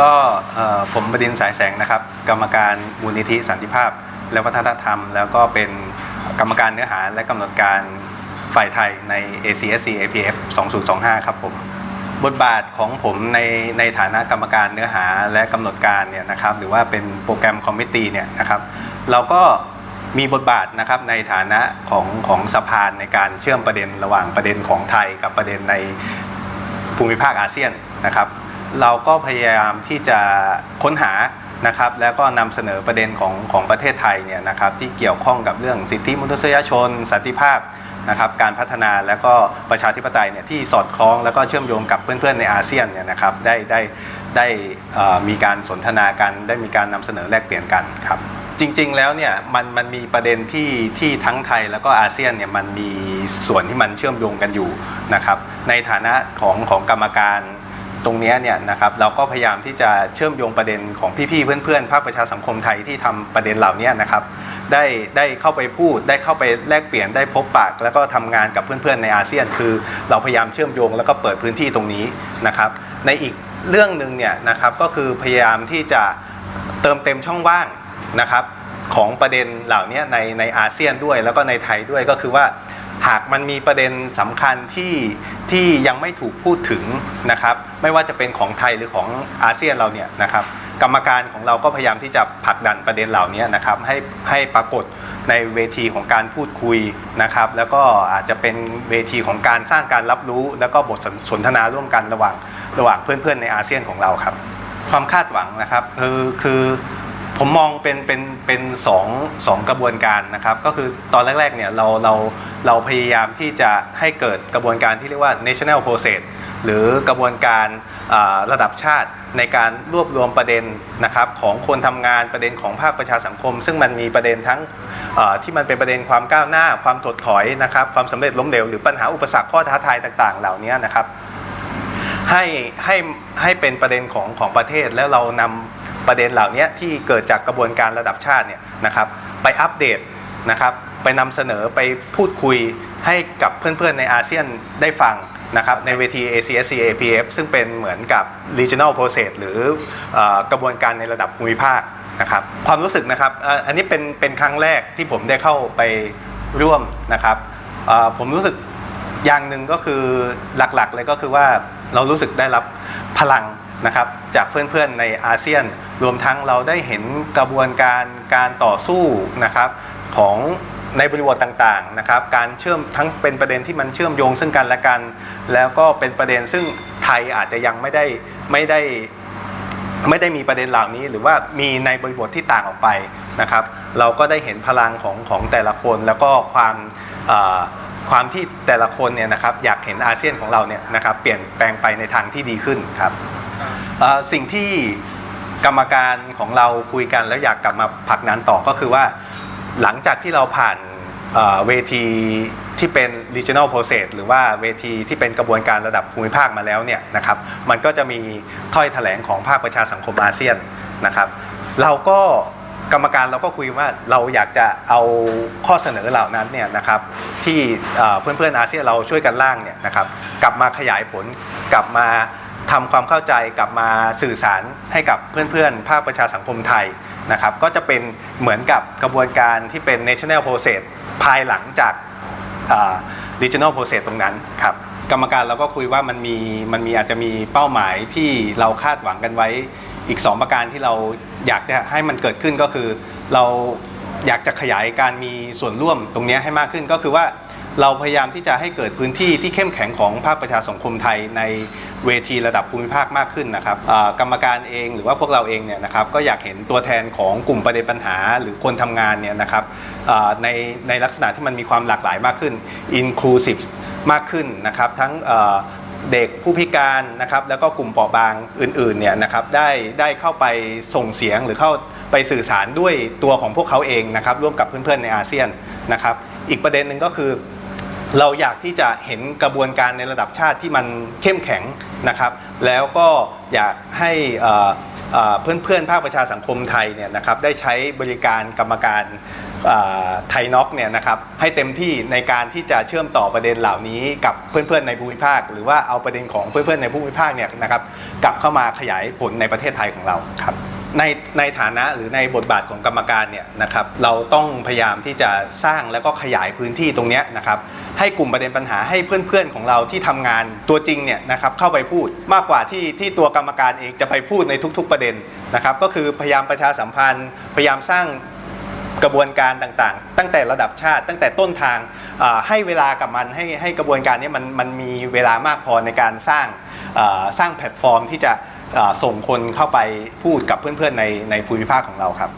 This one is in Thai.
ก็เอ่อผมบดินทร์สายแสงนะครับ กรรมการมูลนิธิสันติภาพ และวัฒนธรรม แล้วก็เป็นกรรมการเนื้อหาและกำหนดการฝ่ายไทยใน ACSC APF 2025 ครับผมบทบาทของผมในในฐานะกรรมการเนื้อหาและกำหนดการเนี่ยนะครับ หรือว่าเป็นโปรแกรมคอมมิตี้เนี่ยนะครับเราก็มีบทบาทนะครับในฐานะของของสะพานในการเชื่อมประเด็นระหว่างประเด็นของไทยกับประเด็นในภูมิภาคอาเซียนนะครับ เราก็พยายามที่จะค้นหานะครับแล้วก็นำเสนอประเด็นของของประเทศไทยเนี่ยนะครับที่เกี่ยวข้องกับเรื่องสิทธิมนุษยชน สันติภาพนะครับการพัฒนาแล้วก็ประชาธิปไตยเนี่ยที่สอดคล้องแล้วก็เชื่อมโยงกับเพื่อนๆในอาเซียนเนี่ยนะครับได้ได้ได้มีการสนทนากันได้มีการนำเสนอแลกเปลี่ยนกันครับจริงๆแล้วเนี่ยมันมันมีประเด็นที่ที่ทั้งไทยแล้วก็อาเซียนเนี่ยมันมีส่วนที่มันเชื่อมโยงกันอยู่นะครับในฐานะของของกรรมการ ตรงนี้เนี่ยนะครับเราก็พยายามที่จะเชื่อมโยงประเด็นของพี่ๆเพื่อนๆภาคประชาสังคมไทยที่ทำประเด็นเหล่านี้นะครับได้ได้เข้าไปพูดได้เข้าไปแลกเปลี่ยนได้พบปะแล้วก็ทำงานกับเพื่อนๆในอาเซียน คือเราพยายามเชื่อมโยงแล้วก็เปิดพื้นที่ตรงนี้นะครับในอีกเรื่องหนึ่งเนี่ยนะครับก็คือพยายามที่จะเติมเต็มช่องว่างนะครับของประเด็นเหล่านี้ในในอาเซียนด้วย แล้วก็ในไทยด้วยก็คือว่า หากมันมีประเด็นสำคัญที่ที่ยังไม่ถูกพูดถึงนะครับ ไม่ว่าจะเป็นของไทยหรือของอาเซียนเราเนี่ยนะครับ กรรมการของเราก็พยายามที่จะผลักดันประเด็นเหล่านี้นะครับ ให้ให้ปรากฏในเวทีของการพูดคุยนะครับ แล้วก็อาจจะเป็นเวทีของการสร้างการรับรู้ แล้วก็บทสนสนทนาร่วมกันระหว่างระหว่างเพื่อนๆในอาเซียนของเราครับ ความคาดหวังนะครับคือคือผมมองเป็นเป็นเป็นสองสองกระบวนการนะครับ ก็คือตอนแรกๆเนี่ยเราเรา เราพยายามที่จะให้เกิดกระบวนการที่เรียกว่า national process หรือกระบวนการระดับชาติในการรวบรวมประเด็นนะครับของคนทำงานประเด็นของภาคประชาสังคม ซึ่งมันมีประเด็นทั้งที่มันเป็นประเด็นความก้าวหน้า ความถดถอยนะครับความสำเร็จล้มเหลวหรือปัญหาอุปสรรคข้อท้าทายต่าง ๆ เหล่านี้นะครับ ให้ให้ให้เป็นประเด็นของของประเทศแล้วเรานำประเด็นเหล่านี้ที่เกิดจากกระบวนการระดับชาติเนี่ยนะครับไปอัปเดตนะครับ ไปนำเสนอไปพูดคุยให้กับเพื่อนๆในอาเซียนได้ฟังนะครับในเวที ACSC APF ซึ่งเป็นเหมือนกับ regional process หรืออกระบวนการในระดับภูมิภาคนะครับความรู้สึกนะครับอันนี้เป็นเป็นครั้งแรกที่ผมได้เข้าไปร่วมนะครับผมรู้สึกอย่างหนึ่งก็คือหลักๆเลยก็คือว่าเรารู้สึกได้รับพลังนะครับจากเพื่อนๆในอาเซียน รวมทั้งเราได้เห็นกระบวนการการต่อสู้นะครับของ ในบริบทต่างๆนะครับการเชื่อมทั้งเป็นประเด็นที่มันเชื่อมโยงซึ่งกันและกัน แล้วก็เป็นประเด็นซึ่งไทยอาจจะยังไม่ได้ไม่ได้ไม่ได้มีประเด็นเหล่านี้ หรือว่ามีในบริบทที่ต่างออกไปนะครับ เราก็ได้เห็นพลังของของแต่ละคนแล้วก็ความเอ่อความที่แต่ละคนเนี่ยนะครับอยากเห็นอาเซียนของเราเนี่ยนะครับเปลี่ยนแปลงไปในทางที่ดีขึ้นครับเอ่อสิ่งที่กรรมการของเราคุยกันแล้วอยากกลับมาผลักดันต่อก็คือว่า หลังจากที่เราผ่านเวทีที่เป็น regional process หรือว่าเวทีที่เป็นกระบวนการระดับภูมิภาคมาแล้วเนี่ยนะครับ มันก็จะมีถ้อยแถลงของภาคประชาสังคมอาเซียนนะครับ เราก็กรรมการเราก็คุยว่าเราอยากจะเอาข้อเสนอเหล่านั้นเนี่ยนะครับที่เอ่อนเพื่อนอาเซียนเราช่วยกันร่างเนี่ยนะครับ กลับมาขยายผลกลับมาทำความเข้าใจกลับมาสื่อสารให้กับเพื่อนๆ ภาคประชาสังคมไทย นะครับก็จะเป็นเหมือนกับกระบวนการที่เป็น national process ภายหลังจากอ่า regional process ตรงนั้นครับกรรมการเราก็คุยว่ามันมีมันมีอาจจะมีเป้าหมายที่เราคาดหวังกันไว้อีก 2 ประการที่เราอยากจะให้มันเกิดขึ้นก็คือ เราอยากจะขยายการมีส่วนร่วมตรงนี้ให้มากขึ้นก็คือว่า เราพยายามที่จะให้เกิดพื้นที่ที่เข้มแข็งของภาคประชาสังคมไทยในเวทีระดับภูมิภาคมากขึ้นนะครับกรรมการเองหรือว่าพวกเราเองเนี่ยนะครับก็อยากเห็นตัวแทนของกลุ่มประเด็นปัญหา หรือคนทำงานเนี่ยนะครับในในลักษณะที่มันมีความหลากหลายมากขึ้น inclusive มากขึ้นนะครับทั้งเด็กผู้พิการนะครับแล้วก็กลุ่มเปราะบางอื่นๆเนี่ยนะครับได้ได้เข้าไปส่งเสียงหรือเข้าไปสื่อสารด้วยตัวของพวกเขาเองนะครับร่วมกับเพื่อนๆในอาเซียนนะครับอีกประเด็นหนึ่งก็คือ เราอยากที่จะเห็นกระบวนการในระดับชาติที่มันเข้มแข็งนะครับ แล้วก็อยากให้เอ่อเอ่อเพื่อนๆ ภาคประชาสังคมไทยเนี่ยนะครับได้ใช้บริการกรรมการไทยน็อกเนี่ยนะครับให้เต็มที่ในการที่จะเชื่อมต่อประเด็นเหล่านี้กับเพื่อนๆในภูมิภาค หรือว่าเอาประเด็นของเพื่อนๆในภูมิภาคเนี่ยนะครับกลับเข้ามาขยายผลในประเทศไทยของเราครับ ในในฐานะหรือในบทบาทของกรรมการเนี่ยนะครับเราต้องพยายามที่จะสร้างแล้วก็ขยายพื้นที่ตรงเนี้ยนะครับให้กลุ่มประเด็นปัญหาให้เพื่อนๆของเราที่ทำงานตัวจริงเนี่ยนะครับเข้าไปพูดมากกว่าที่ที่ตัวกรรมการเองจะไปพูดในทุก ๆประเด็นนะครับก็คือพยายามประชาสัมพันธ์ พยายามสร้างกระบวนการต่างๆ ตั้งแต่ระดับชาติ ตั้งแต่ต้นทางให้เวลากับมันให้ให้กระบวนการนี้มันมันมีเวลามากพอในการสร้างสร้างแพลตฟอร์มที่จะ ส่งคนเข้าไปพูดกับเพื่อนๆในในภูมิภาคของเราครับ